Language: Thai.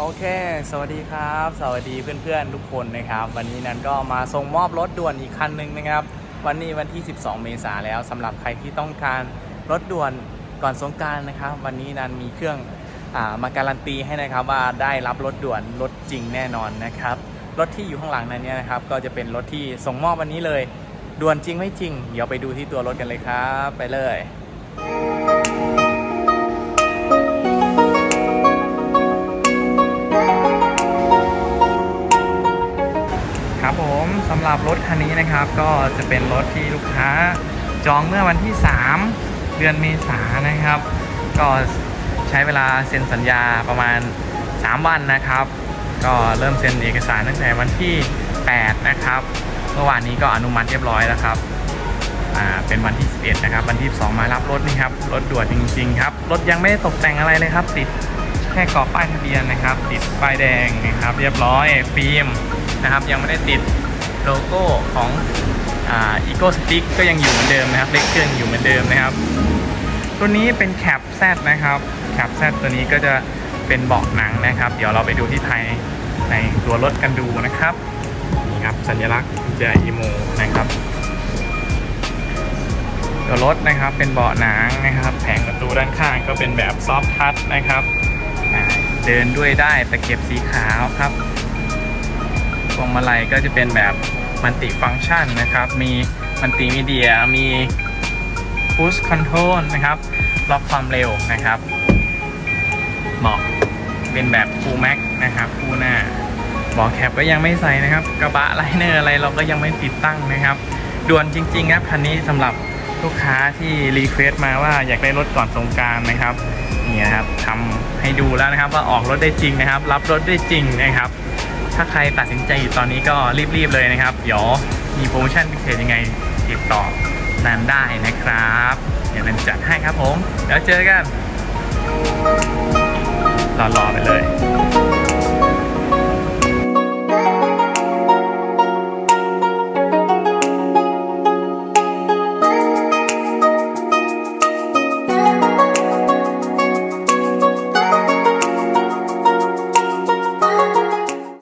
โอเค สวัสดีครับ สวัสดีเพื่อนๆทุกคนนะครับ วันนี้นั้นก็มาส่งมอบรถด่วนอีกคันหนึ่งนะครับ วันนี้วันที่ 12 เมษายนแล้วสำหรับใครที่ต้องการรถด่วนก่อนสงการนะครับ วันนี้นั้นมีเครื่องอามาการันตีให้นะครับว่าได้รับรถด่วนรถจริงแน่นอนนะครับ รถที่อยู่ข้างหลังนั้นเนี่ยนะครับ ก็จะเป็นรถที่ส่งมอบวันนี้เลยด่วนจริงไม่จริง เดี๋ยวไปดูที่ตัวรถกันเลยครับ ไปเลย ครับผมสำหรับรถคันนี้นะครับ ก็จะเป็นรถที่ลูกค้าจองเมื่อวันที่ 3 เดือนเมษายนนะครับ ก็ใช้เวลาเซ็นสัญญาประมาณ 3 วันนะครับ ก็เริ่มเซ็นเอกสารตั้งแต่วันที่ 8 นะครับเมื่อวานนี้ก็อนุมัติเรียบร้อยแล้วครับอ่าเป็นวันที่ 11 นะครับ วันที่ 2 มารับรถนี่ครับรถด่วนจริง ๆ ครับ รถยังไม่ได้ตกแต่งอะไรเลยครับ ติดแค่กรอบป้ายทะเบียนนะครับ ติดป้ายแดงนะครับ เรียบร้อยฟิล์ม นะครับ ยังไม่ได้ติดโลโก้ของอีโก้สติ๊กก็ยังอยู่เหมือนเดิมนะครับเลขเครื่องอยู่เหมือนเดิมนะครับ ตัวนี้เป็นแคปแซนะครับแคปแซตัวนี้ก็จะเป็นเบาะหนังนะครับ เดี๋ยวเราไปดูที่ไทยในตัวรถกันดูนะครับนี่ครับสัญลักษณ์เจออีโมนะครับ ตัวรถนะครับเป็นเบาะหนังนะครับ แผงประตูด้านข้างก็เป็นแบบซอฟทัชนะครับเดินด้วยได้ตะเข็บสีขาวครับ พวงมาลัยก็จะเป็นแบบมัลติฟัง c t ชันนะครับ มีมัลติมีเดีย มี push control นะครับ ล็อกความเร็วนะครับเบาะเป็นแบบ full max นะครับคู่หน้าบาะแคปก็ยังไม่ใส่นะครับ กระบะไลเนอร์อะไรเราก็ยังไม่ติดตั้งนะครับ ด่วนจริง ๆ ครับคันนี้สำหรับลูกค้าที่รีเควสต์มาว่าอยากได้รถก่อนสงการนะครับนี่นะครับทำให้ดูแล้วนะครับว่าออกรถได้จริงนะครับ รับรถได้จริงนะครับ ถ้าใครตัดสินใจอยู่ตอนนี้ก็รีบๆเลยนะครับ เดี๋ยวมีโปรโมชั่นพิเศษยังไงติดต่อนันได้นะครับ เดี๋ยวนันจัดให้ครับผม แล้วเจอกันรอๆไปเลย